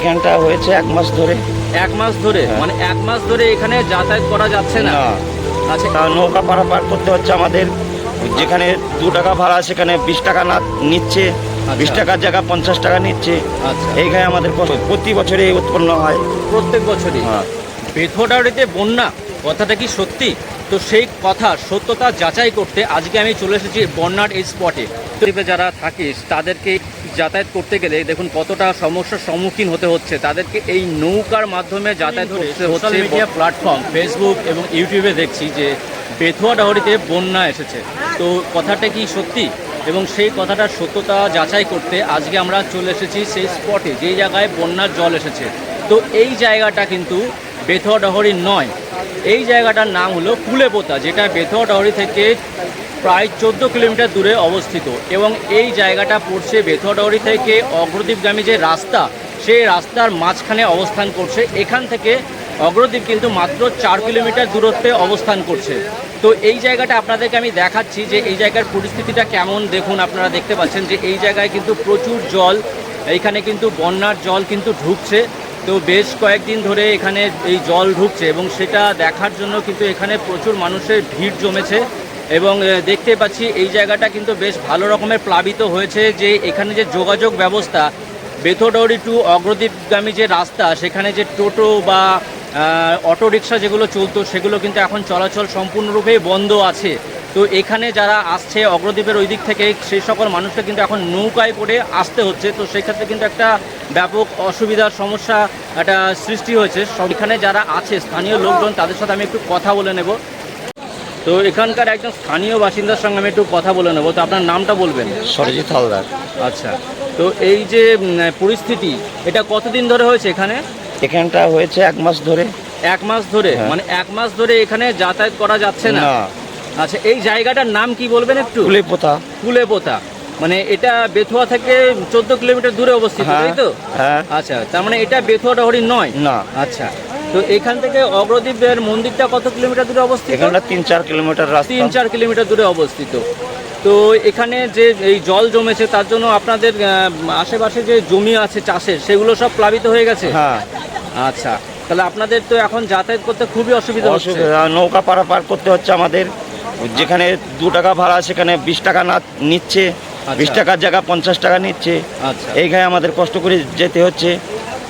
এখানটা হয়েছে এক মাস ধরে। এক মাস ধরে? হ্যাঁ। মানে এক মাস ধরে এখানে যাতায়াত করা যাচ্ছে না? আচ্ছা। নৌকা পারাপার করতে হচ্ছে আমাদের। যেখানে দু টাকা ভাড়া সেখানে বিশ টাকা না নিচ্ছে। বিশ টাকার জায়গা পঞ্চাশ টাকা নিচ্ছে। আচ্ছা। এইখানে আমাদের প্রতি বছরে উৎপন্ন হয়। প্রত্যেক বছরই? হ্যাঁ। বেথোডাউড়িতে বন্যা? কথাটা কি সত্যি? তো সেই কথা সত্যতা যাচাই করতে আজকে আমি চলে এসেছি বন্যার এই স্পটে যারা থাকিস তাদেরকে যাতায়াত করতে গেলে দেখুন কতটা সমস্যার সম্মুখীন হতে হচ্ছে। তাদেরকে এই নৌকার মাধ্যমে যাতায়াত করতে হচ্ছে মিডিয়া প্ল্যাটফর্ম ফেসবুক এবং ইউটিউবে দেখছি যে বেথুয়া ডাহরিতে বন্যা এসেছে। তো কথাটা কি সত্যি? এবং সেই কথাটার সত্যতা যাচাই করতে আজকে আমরা চলে এসেছি সেই স্পটে যেই জায়গায় বন্যার জল এসেছে। তো এই জায়গাটা কিন্তু বেথুয়া ডহরি নয় এই জায়গাটার নাম হলো কুলেপোতা, যেটা বেথুয়া থেকে প্রায় চোদ্দ কিলোমিটার দূরে অবস্থিত। এবং এই জায়গাটা পড়ছে বেথুয়া থেকে অগ্রদ্বীপগামী যে রাস্তা, সেই রাস্তার মাঝখানে অবস্থান করছে। এখান থেকে অগ্রদ্বীপ কিন্তু মাত্র চার কিলোমিটার দূরত্বে অবস্থান করছে। তো এই জায়গাটা আপনাদেরকে আমি দেখাচ্ছি যে এই জায়গার পরিস্থিতিটা কেমন। দেখুন, আপনারা দেখতে পাচ্ছেন যে এই জায়গায় কিন্তু প্রচুর জল, এইখানে কিন্তু বন্যার জল কিন্তু ঢুকছে। তো বেশ কয়েকদিন ধরে এখানে এই জল ঢুকছে এবং সেটা দেখার জন্য কিন্তু এখানে প্রচুর মানুষের ভিড় জমেছে এবং দেখতে পাচ্ছি এই জায়গাটা কিন্তু বেশ ভালো রকমের প্লাবিত হয়েছে যে এখানে যে যোগাযোগ ব্যবস্থা বেথোডৌড়ি টু অগ্রদ্বীপগামী যে রাস্তা, সেখানে যে টোটো বা অটো রিক্সা যেগুলো চলতো সেগুলো কিন্তু এখন চলাচল সম্পূর্ণরূপেই বন্ধ আছে। তো এখানে যারা আসছে অগ্রদ্বীপের ওই দিক থেকে সেই সকল মানুষকে কিন্তু এখন নৌকায় করে আসতে হচ্ছে। তো সেক্ষেত্রে কিন্তু একটা ব্যাপক অসুবিধার সমস্যা একটা সৃষ্টি হয়েছে। এখানে যারা আছে স্থানীয় লোকজন তাদের সাথে আমি একটু কথা বলে নেব। তো এখানকার একজন স্থানীয় বাসিন্দার সঙ্গে আমি একটু কথা বলে নেব। তো আপনার নামটা বলবেন? সরজিৎ হালদার। আচ্ছা। তো এই যে পরিস্থিতি এটা কতদিন ধরে হয়েছে এখানে? এখানটা হয়েছে এক মাস ধরে। এক মাস ধরে? হ্যাঁ। মানে এক মাস ধরে এখানে যাতায়াত করা যাচ্ছে না। আচ্ছা এই জায়গাটার নাম কি বলবেন একটু? তুলে পোতা কুলেপোতা মানে এটা বেথুয়া থেকে চোদ্দ কিলোমিটার দূরে অবস্থিত হ্যাঁ তাই তো? হ্যাঁ। আচ্ছা তার মানে এটা বেথুয়া ডহরি নয়? না। আচ্ছা তো এখান থেকে অগ্রদ্বীপের মন্দিরটা কত কিলোমিটার দূরে অবস্থিত? এখানটা তিন চার কিলোমিটার রাস্তা। তিন চার কিলোমিটার দূরে অবস্থিত। তো এখানে যে এই জল জমেছে তার জন্য আপনাদের আশেপাশে যে জমি আছে চাষের সেগুলো সব প্লাবিত হয়ে গেছে? হ্যাঁ। আচ্ছা তাহলে আপনাদের তো এখন যাতায়াত করতে খুবই অসুবিধা হচ্ছে। অসুবিধা নৌকা পারাপার করতে হচ্ছে আমাদের। যেখানে দু টাকা ভাড়া সেখানে বিশ টাকা না নিচ্ছে বিশ টাকার জায়গা পঞ্চাশ টাকা নিচ্ছে। আচ্ছা। এইখানে আমাদের কষ্ট করে যেতে হচ্ছে।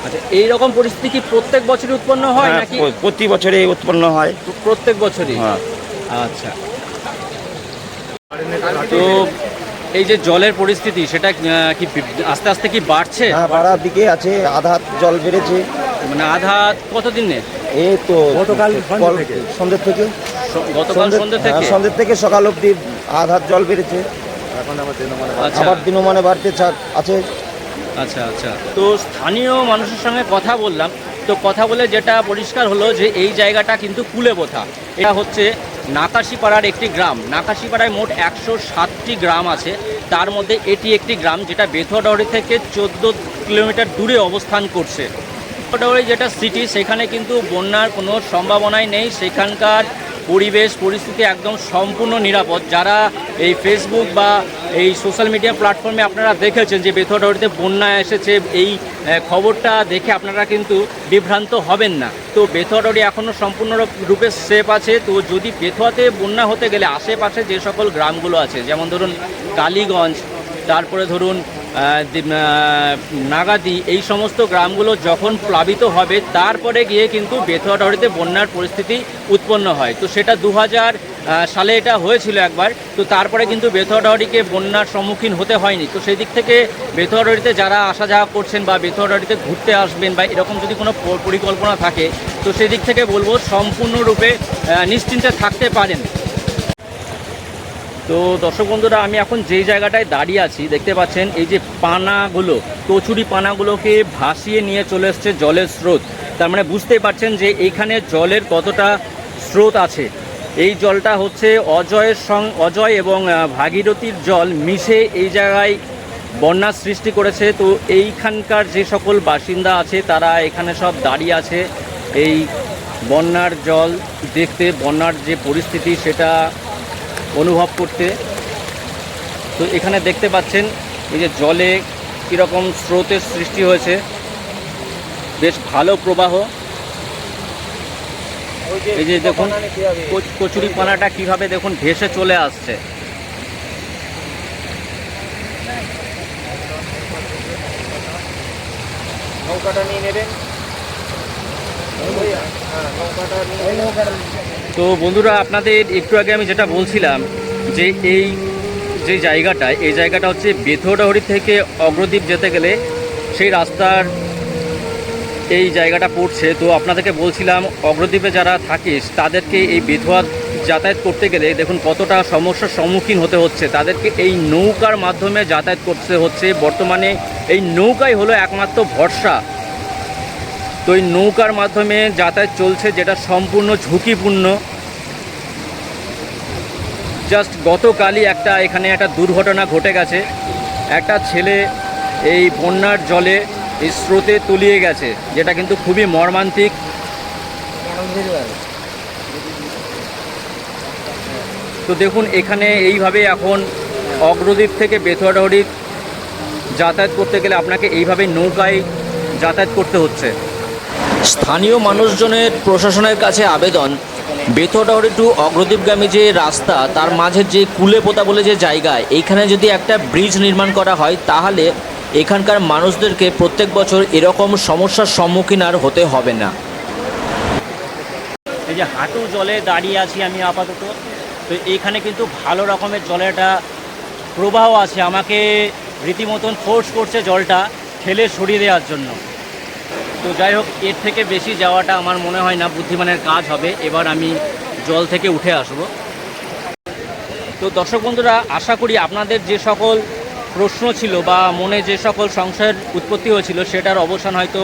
আচ্ছা এই রকম পরিস্থিতি কি প্রত্যেক বছরই উৎপন্ন হয় হ্যাঁ, নাকি? প্রতি বছরে উৎপন্ন হয়। প্রত্যেক বছরই? হ্যাঁ। আচ্ছা। তো এই যে জলের পরিস্থিতি সেটা কি আস্তে আস্তে কি বাড়ছে? হ্যাঁ বাড়ার দিকে আছে আধা জল বেড়েছে। মানে আধা কতদিনে এই তো গতকাল সন্ধ্যে কল- থেকে। সন্ধ্যের থেকে। গতকাল সন্ধ্যে থেকে? হ্যাঁ, থেকে সকাল অবধি আধা জল বেড়েছে। এখন আমার দিনমানে আচ্ছা। আবার দিনমানে বাড়তে আছে। আচ্ছা আচ্ছা। তো স্থানীয় মানুষের সঙ্গে কথা বললাম। তো কথা বলে যেটা পরিষ্কার হলো যে এই জায়গাটা কিন্তু কুলেবোথা এটা হচ্ছে নাকাশিপাড়ার একটি গ্রাম। নাকাশিপাড়ায় মোট একশো সাতটি গ্রাম আছে। তার মধ্যে এটি একটি গ্রাম যেটা বেথুয়াডহরি থেকে চোদ্দ কিলোমিটার দূরে অবস্থান করছে। বেথুয়াডহরি যেটা সিটি সেখানে কিন্তু বন্যার কোনো সম্ভাবনাই নেই। সেখানকার পরিবেশ, পরিস্থিতি একদম সম্পূর্ণ নিরাপদ। যারা এই ফেসবুক বা এই সোশ্যাল মিডিয়া প্ল্যাটফর্মে আপনারা দেখেছেন যে বেথুয়াডহরিতে বন্যা এসেছে, এই খবরটা দেখে আপনারা কিন্তু বিভ্রান্ত হবেন না। তো বেথুয়াডহরি এখনও সম্পূর্ণ রূপে সেফ আছে। তো যদি বেথুয়াতে বন্যা হতে গেলে আশেপাশে যে সকল গ্রামগুলো আছে, যেমন ধরুন কালীগঞ্জ, তারপরে ধরুন নাগাদি, এই সমস্ত গ্রামগুলো যখন প্লাবিত হবে, তারপরে গিয়ে কিন্তু বেথুয়াডহরিতে বন্যার পরিস্থিতি উৎপন্ন হয়। তো সেটা দু হাজার সালে এটা হয়েছিল একবার। তো তারপরে কিন্তু বেথুয়াডহরিকে বন্যার সম্মুখীন হতে হয়নি। তো সেই দিক থেকে বেথুয়াডহরিতে যারা আসা যাওয়া করছেন বা বেথুয়াডহরিতে ঘুরতে আসবেন বা এরকম যদি কোনো পরিকল্পনা থাকে, তো সেই দিক থেকে বলব, সম্পূর্ণরূপে নিশ্চিন্তে থাকতে পারেন। তো দর্শক বন্ধুরা, আমি এখন যেই জায়গাটায় দাঁড়িয়ে আছি, দেখতে পাচ্ছেন এই যে পানাগুলো, কচুরি পানাগুলোকে ভাসিয়ে নিয়ে চলে এসছে জলের স্রোত। তার মানে বুঝতেই পারছেন যে এইখানে জলের কতটা স্রোত আছে। এই জলটা হচ্ছে অজয়ের সং, অজয় এবং ভাগীরথীর জল মিশে এই জায়গায় বন্যার সৃষ্টি করেছে। তো এইখানকার যে সকল বাসিন্দা আছে, তারা এখানে সব দাঁড়িয়ে আছে। এই বন্যার জল দেখতে, বন্যার যে পরিস্থিতি, সেটা অনুভব করতে। তো এখানে দেখতে পাচ্ছেন এই যে জলে কীরকম স্রোতের সৃষ্টি হয়েছে। বেশ ভালো প্রবাহ। এই যে দেখুন কচ- কচুরি পানাটা কীভাবে দেখুন ভেসে চলে আসছে। নৌকাটা নিয়ে নেবেন? হ্যাঁ নৌকাটা নিয়ে তো বন্ধুরা, আপনাদের একটু আগে আমি যেটা বলছিলাম যে এই যে জায়গাটা, এই জায়গাটা হচ্ছে বেথুয়াডাহরি থেকে অগ্রদ্বীপ যেতে গেলে সেই রাস্তার এই জায়গাটা পড়ছে। তো আপনাদেরকে বলছিলাম, অগ্রদ্বীপে যারা থাকিস, তাদেরকে এই বেথুয়া যাতায়াত করতে গেলে দেখুন কতটা সমস্যার সম্মুখীন হতে হচ্ছে। তাদেরকে এই নৌকার মাধ্যমে যাতায়াত করতে হচ্ছে। বর্তমানে এই নৌকাই হলো একমাত্র ভরসা। তো এই নৌকার মাধ্যমে যাতায়াত চলছে, যেটা সম্পূর্ণ ঝুঁকিপূর্ণ। জাস্ট গতকালই একটা, এখানে একটা দুর্ঘটনা ঘটে গেছে। একটা ছেলে এই বন্যার জলে এই স্রোতে তলিয়ে গেছে, যেটা কিন্তু খুবই মর্মান্তিক। তো দেখুন, এখানে এইভাবে এখন অগ্রদ্বীপ থেকে বেথুয়াডহরি যাতায়াত করতে গেলে আপনাকে এইভাবে নৌকায় যাতায়াত করতে হচ্ছে। স্থানীয় মানুষজনের প্রশাসনের কাছে আবেদন। বেথরডহরি টু অগ্রদীপগামী যে রাস্তা, তার মাঝে যে কুলেপোতা বলে যে জায়গায় এইখানে যদি একটা ব্রিজ নির্মাণ করা হয়, তাহলে এখানকার মানুষদেরকে প্রত্যেক বছর এরকম সমস্যার সম্মুখীন আর হতে হবে না। এই যে হাঁটু জলে দাঁড়িয়ে আছি আমি আপাতত, তো এইখানে কিন্তু ভালো রকমের জলের একটা প্রবাহ আছে। আমাকে রীতিমতন ফোর্স করছে জলটা, ঠেলে সরিয়ে দেওয়ার জন্য। তো যাই হোক, এর থেকে বেশি যাওয়াটা আমার মনে হয় না, বুদ্ধিমানের কাজ হবে। এবার আমি জল থেকে উঠে আসব। তো দর্শক বন্ধুরা, আশা করি আপনাদের যে সকল প্রশ্ন ছিল বা মনে যে সকল সংশয়ের উৎপত্তি হয়েছিল, সেটার অবসান হয়তো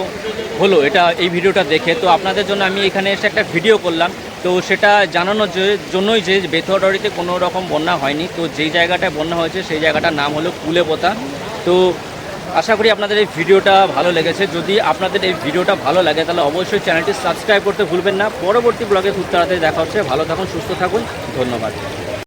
হলো এটা এই ভিডিওটা দেখে। তো আপনাদের জন্য আমি এখানে এসে একটা ভিডিও করলাম। তো সেটা জানানোর জন্যই যে বেথুয়াডরিতে কোনো রকম বন্যা হয়নি। তো যেই জায়গাটায় বন্যা হয়েছে, সেই জায়গাটার নাম হলো কুলেপোতা। তো আশা করি আপনাদের এই ভিডিওটা ভালো লেগেছে। যদি আপনাদের এই ভিডিওটা ভালো লাগে, তাহলে অবশ্যই চ্যানেলটি সাবস্ক্রাইব করতে ভুলবেন না। পরবর্তী ব্লগে খুব তাড়াতাড়ি দেখা হচ্ছে। ভালো থাকুন, সুস্থ থাকুন। ধন্যবাদ।